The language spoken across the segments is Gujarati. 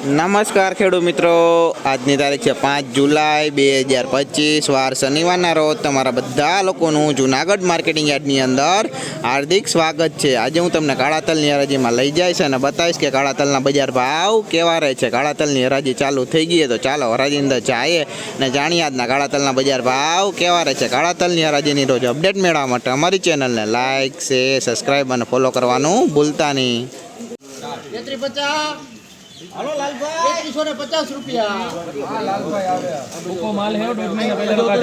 નમસ્કાર ખેડૂત મિત્રો. આજની તારીખ છે પાંચ જુલાઈ બે હજાર પચીસ. વાર શનિવારના રોજ તમારા બધા લોકોનું જુનાગઢ માર્કેટિંગ યાર્ડની અંદર હાર્દિક સ્વાગત છે. આજે હું તમને કાળા તલની હરાજીમાં લઈ જઈશ અને બતાવીશ કે કાળા તલના બજાર ભાવ કેવા રહે છે. કાળા તલની હરાજી ચાલુ થઈ ગઈ તો ચાલો હરાજી અંદર જઈએ અને જાણીએ આજના કાળા તલના બજાર ભાવ કેવા રહે છે. કાળા તલની હરાજીની રોજ અપડેટ મેળવવા માટે અમારી ચેનલને લાઇક શેર સબસ્ક્રાઈબ અને ફોલો કરવાનું ભૂલતા નહીં. હાલો લાલભાઈ. તેત્રીસો ને પચાસ રૂપિયા. માલ હે દોઢ મહિના પહેલા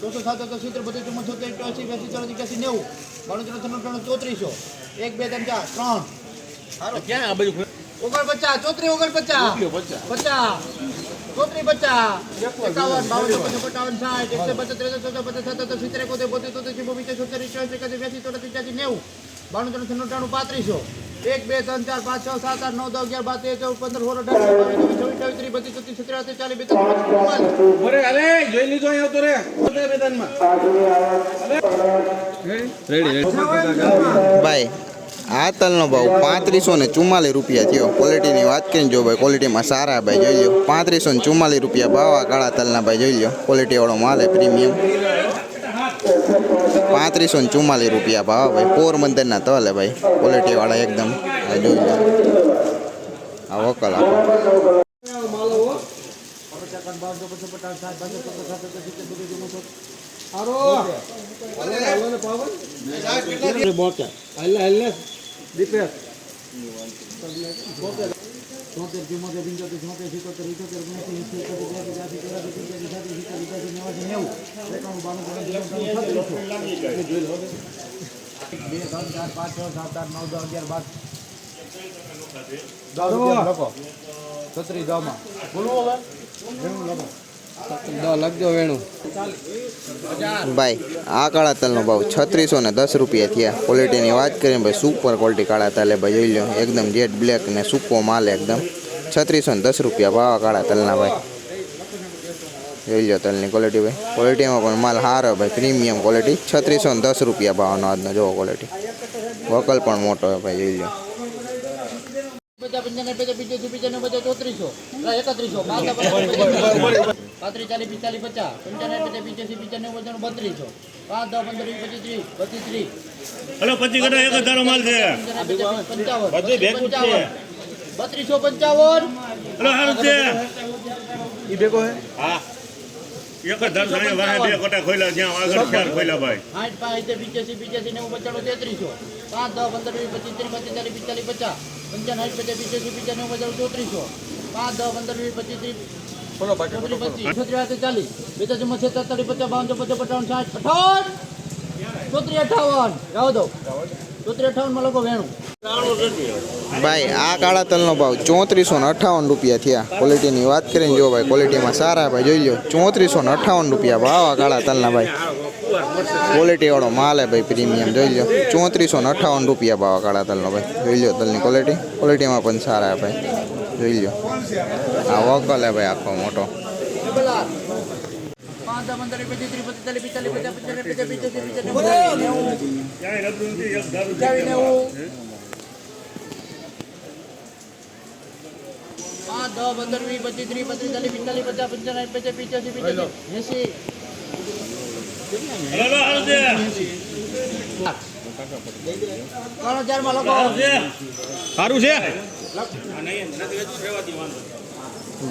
ચોસો તો સિત્તેર બત્રીસ ચુમ્મોતેર છોતેર એક્યાસી બ્યાસી ચોરાસી એક્યાસી નેવું. બાણું ત્રણ ત્રણ ત્રણ ચોત્રીસો. એક બે ત્રણ ચાર ત્રણ. ક્યાં આ બાજુ ઓગણ પચાસ. ચોત્રી ઓગણ પચાસ. ચોત્રી પચાસ એકાવન બાવન પચાવન સાઠ એકસો પચાસ ત્રેસો ચૌદ પચાસ સત્તર સિત્તેર એકોતેર બોતેર ચુમ્મો બીજા છોતેર એક્યાસી એકાસી બ્યાસી ચોરાસી એક્યાસી નેવું. બાણું ત્રણ ત્રણ ત્રણ પાંત્રીસો. એક બે ત્રણ ચાર પાંચ છ સાત આઠ નવ દસ અગિયાર બાર તેર ચૌદ પંદર સોળ અઢાર ઓગણીસ, વીસ, ચોવીસ ચોવીસ ત્રીસ બત્રીસ ચોત્રીસ છત્રીસ ચાલીસ બેતાલીસ ચુમ્માલીસ. જોઈ લીધો અહીંયા આવતો રે. મેદાનમાં. ભાઈ આ તલનો ભાવ પાંત્રીસો ને ચુમ્માલીસ રૂપિયા થયો. ક્વોલિટીની વાત કરીને જો ભાઈ ક્વોલિટીમાં સારા ભાઈ જોઈ લો પાંત્રીસો ને ચુમ્માલીસ રૂપિયા ભાવ આ કાળા તલના ભાઈ જોઈ લો ક્વોલિટીવાળો માલ છે પ્રીમિયમ પાંત્રીસો ને ચુમ્માલીસ રૂપિયા ભાવ. ભાઈ પોરબંદરના તલ હે ભાઈ. ક્વોલિટીવાળા એકદમ. જોઈ લો. આ વકલ આપો. બોકા દીપેશ તોતેર, ચુમ્મોતેર, પંચોતેર, ચોતેર સિત્તોતેર, ઇઠોતેર ઓગણસી એસી એકાસી, બ્યાસી, ચોરાસી, પંચ્યાસી, છાસી, સિત્તેર, ઇઠ્યાસી, નેવાસી નેવું. એકાણું, બાણું. એક, બે, ત્રણ, ચાર, પાંચ, છ, સાત, આઠ, નવ, દસ, અગિયાર, બાર. દસ લખો. છત્રીસ દસમાં. ઘણું લખો. ભાઈ આ કાળા તલનો ભાવ છત્રીસો ને દસ રૂપિયા થયા. ક્વોલિટીની વાત કરીએ ભાઈ સુપર ક્વોલિટી કાળા તલે ભાઈ જોઈ લો એકદમ જેટ બ્લેક ને સૂકો માલ એકદમ. છત્રીસો ને દસ રૂપિયા ભાવ કાળા તલના ભાઈ. જોઈ લો તલની ક્વોલિટી ભાઈ. ક્વોલિટીમાં પણ માલ સારો ભાઈ પ્રીમિયમ ક્વોલિટી છત્રીસો ને દસ રૂપિયા ભાવનો આજનો જોવો ક્વોલિટી વકલ પણ મોટો હોય ભાઈ જોઈ લો પંચાણું, પચાસ, ચોત્રીસો. એકત્રીસો. પાંચ, પાંત્રીસ, ચાલીસ, પિસ્તાલીસ, પચાસ. પંચાણું, પચાસ, પંચ્યાસી, પંચાણું, પંચાણું બત્રીસો. પાંચ, દસ, પંદર, વીસ, પચીસ, ત્રીસ, બત્રીસ, ત્રીસ. હલો પચીસ ગણા એક હજારો માલ છે પંચાણું, પંચાવન. બધું ભેગું છે. બત્રીસો પંચાવન હલો સારું છે ઈ ભેગો હે હા એક હજાર સાડે વાહે બે કોટા ખોલ્યા જ્યાં આગળ ચાર ખોલ્યા ભાઈ આઠ પાંચ પિચ્યાસી પિચ્યાસી નેવું પંચાણું તેત્રીસો પાંચ દસ પંદર વીસ પચીસ ત્રીસ પચીસ ચાલીસ પિસ્તાલીસ પચાસ પંચાણું પચાસ પિચ્યાસી પચાસ નેવું પચાસ ચોત્રીસો પાંચ દસ પંદર વીસ પચીસ ત્રીસ બોલો બાકી ચોત્રીસ પચીસ છત્રીસ આઠ બે બેતાસી માં છેતાલીસ પચાસ બાવન ચોપન પચાવન સાઠ અઠાવન. અઠાવન. જાઓ દો. ચોત્રીસ અઠાવનમાં લોકો વેણું. ભાઈ આ કાળા તલનો ભાવ ચોત્રીસો ને અઠાવન રૂપિયા થયા. ક્વોલિટીની વાત કરીને જો ભાઈ ક્વોલિટીમાં સારા ભાઈ જોઈ લો ચોત્રીસો ને અઠ્ઠાવન રૂપિયા ભાવ આ કાળા તલના ભાઈ. ક્વોલિટીવાળો માલ હે ભાઈ પ્રીમિયમ જોઈ લો ચોત્રીસો ને અઠાવન રૂપિયા ભાવ આ કાળા તલનો ભાઈ. જોઈ લો તલની ક્વોલિટી ક્વોલિટીમાં પણ સારા ભાઈ. જોઈ લો આ વકલ હે ભાઈ આખો મોટો. સારું છે?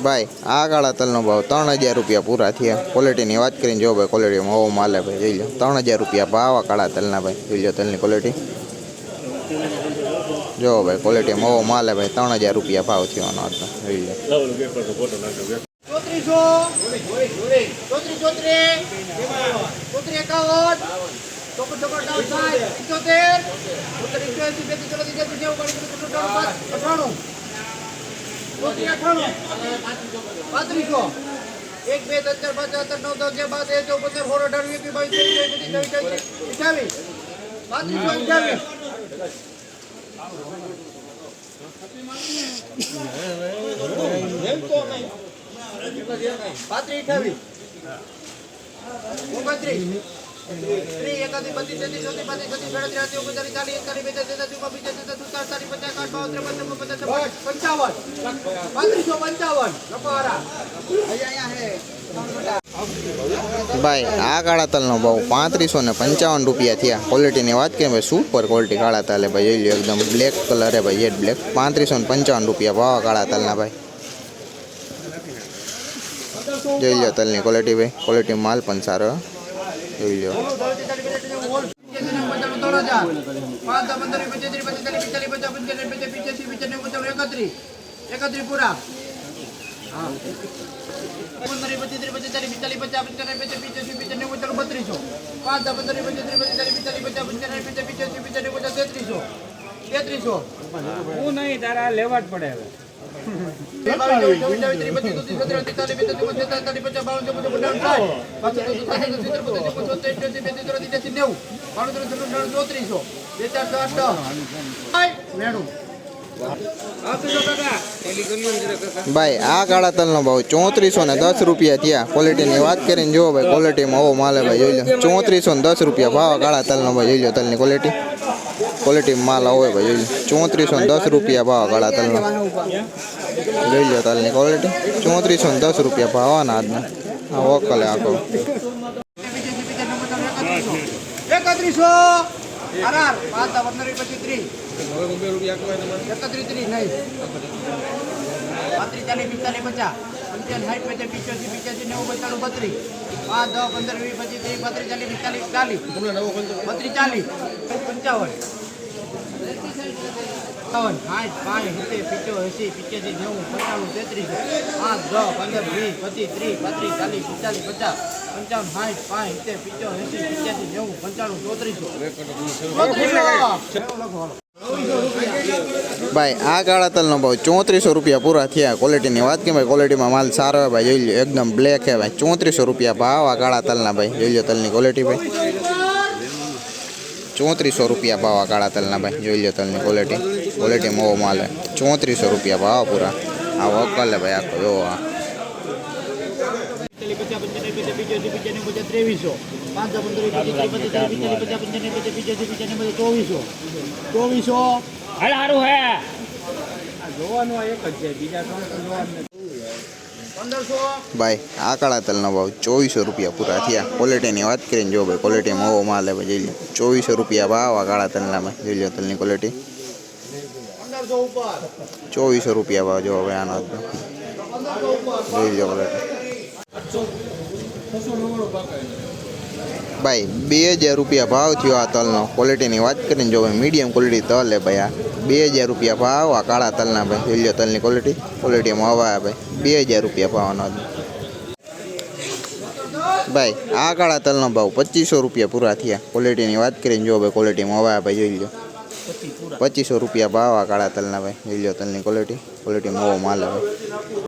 ભાઈ આ કાળા તલનો ભાવ ત્રણ હજાર રૂપિયા પૂરા થયા. ક્વોલિટીની વાત કરીને જો ભાઈ ક્વોલિટીમાં હોવો માલે ભાઈ, જોઈ લો. ત્રણ હજાર રૂપિયા ભાવ આ કાળા તલના ભાઈ, જોઈ લો તલની ક્વોલિટી જો ભાઈ ક્વોલિટીમાં હોવો માલે ભાઈ, ત્રણ હજાર રૂપિયા ભાવ થયો આજનો જોઈ લો. ચોત્રીસ. ચોત્રીસ ચોત્રીસ એકાવન. પાંત્રીસો એક બે ત્રણ ચાર પાંચ આઠ નવ દસ અગિયાર બાર તેર ચૌદ પંદર સોળ અઢાર વીસ બાવીસ ત્રેવીસ ચોવીસ અઠ્યાવીસ પાંત્રીસો અઠ્યાવીસ પાંત્રીસ અઠ્યાવીસ ઓગણત્રીસ ત્રીસ, એકત્રીસ, બત્રીસ, તેત્રીસ, ચોત્રીસ, પાંત્રીસ, છત્રીસ, સાડત્રીસ, આડત્રીસ, ઓગણચાલીસ, ચાલીસ, એકતાલીસ, બેતાલીસ, તેતાલીસ, ચુમ્માલીસ, પંચાવન, સુડતાલીસ, સાઠ, પચાસ, સાઠ, બાવન, ત્રેપન, ચોપન, પચાસ, છપ્પન, પંચાવન. પાંત્રીસો પંચાવન. લખવારા અહીંયા અહીંયા હે. ભાઈ આ કાળા તલનો ભાવ પાંત્રીસો ને પંચાવન રૂપિયા થયા. ક્વોલિટીની વાત કરીએ ભાઈ સુપર ક્વોલિટી કાળા તલે ભાઈ. જોઈ લો એકદમ બ્લેક કલર હે ભાઈ જેટ બ્લેક પાંત્રીસો ને પંચાવન રૂપિયા ભાવ આ કાળા તલના ભાઈ. જોઈ લો તલની ક્વોલિટી ભાઈ. ક્વોલિટી માલ પણ સારો. હે. જોઈ લો એકત્રી પૂરા પંદર પચીસ પચીસ ચાલીસ પચાસ પંચાવન પચાસ પિચ્યાસી પચાસ બત્રીસો પાંચ દસ પંદર પચીસ પચીસ ચાલીસ પચાસ પંચાવન પચાસ પિચ્યાસી પચાસ તેત્રીસો તેત્રીસો હું નહીં તારા લેવા જ પડે હવે ભાઈ, આ કાળા તલનો ભાવ ચોત્રીસો ને દસ રૂપિયા થયા. ક્વોલિટીની વાત કરીને જુઓ ભાઈ ક્વોલિટીમાં માં માલ માલે ભાઈ, જોઈ લો. ચોત્રીસો ને દસ રૂપિયા ભાવ કાળા તલનો ભાઈ, જોઈ લો તલની ક્વોલિટી ક્વોલિટી માલ આવે ભાઈ ચોત્રીસો ને દસ રૂપિયા ભાવ આ કાળા તલનો. જોઈ લો તલની ક્વોલિટી ચોત્રીસો ને દસ રૂપિયા ભાવ આના આજના. આ વોકલે આખો. એકત્રીસો. અઢાર પાંચ પંદર પચીસ ત્રીસ એકત્રીસ ત્રીસ નહીં પાંત્રીસ ચાલીસ પિસ્તાલીસ પચાસ પંચાવન સાઠ પચાસ પિચ્યાસી પિચ્યાસી નેવું પંચાણું બત્રીસ પાંચ દસ પંદર વીસ પચીસ ત્રીસ પાંત્રીસ ચાલીસ પિસ્તાલીસ ચાલીસ બત્રીસ ચાલીસ પંચાવન પંચાવન સાઠ પાંચ સિત્તેર પિચ્ચો એસી પિચ્યાસી નેવું પંચાણું તેત્રીસ પાંચ દસ પંદર વીસ પચીસ ત્રીસ પાંત્રીસ ચાલીસ પિસ્તાલીસ પચાસ પંચાવન સાઠ પાંચ સિત્તેર પિચ્ચો એસી પિચ્યાસી નેવું પંચાણું ચોત્રીસો ભાઈ, આ કાળા તલનો ભાવ ચોત્રીસો રૂપિયા પૂરા થયા. ક્વોલિટીની વાત કરીએ ભાઈ ક્વોલિટીમાં માલ સારો હે ભાઈ. જોઈ લો એકદમ બ્લેક હે ભાઈ. ચોત્રીસો રૂપિયા ભાવ આ કાળા તલના ભાઈ. જોઈ લો તલની ક્વોલિટી ભાઈ. ચોત્રીસો રૂપિયા ભાવ આ કાળા તલના ભાઈ. જોઈ લો તલની ક્વોલિટી ક્વોલિટી મોવો માલ. હે ચોત્રીસો રૂપિયા ભાવ પૂરા. આ વકલ હે ભાઈ આખો જો આ. ચોવીસો. સારું હે. જોવાનું એક જ છે બીજા ત્રણ જોવાનું ભાઈ આ કાળા તલનો ભાવ ચોવીસો રૂપિયા પૂરા થયા. ક્વોલિટીની વાત કરીને જો ભાઈ ક્વોલિટી મોવો માલ હે ભાઈ જોઈ લો. ચોવીસો રૂપિયા ભાવ આ કાળા તલના ભાઈ જોઈ લો તલની ક્વોલિટી ચોવીસો રૂપિયા ભાવ જો હવે આનો હતો. પંદરસો ઉપર જોઈ લો ક્વોલિટી ભાઈ, બે હજાર રૂપિયા ભાવ થયો આ તલનો. ક્વોલિટીની વાત કરીને જો ભાઈ મીડિયમ ક્વોલિટી તલ હે ભાઈ આ. બે હજાર રૂપિયા ભાવ આ કાળા તલના ભાઈ. જોઈ લો તલની ક્વોલિટી ક્વોલિટીમાં હવા ભાઈ. બે હજાર રૂપિયા ભાવનો હતો. ભાઈ, આ કાળા તલનો ભાવ પચીસો રૂપિયા પૂરા થયા. ક્વોલિટીની વાત કરીને જો ભાઈ ક્વોલિટીમાં હવા ભાઈ, જોઈ લો પચીસો રૂપિયા ભાવ આ કાળા તલના ભાઈ. લીલો તલની ક્વોલિટી ક્વોલિટી નવો માલ હવે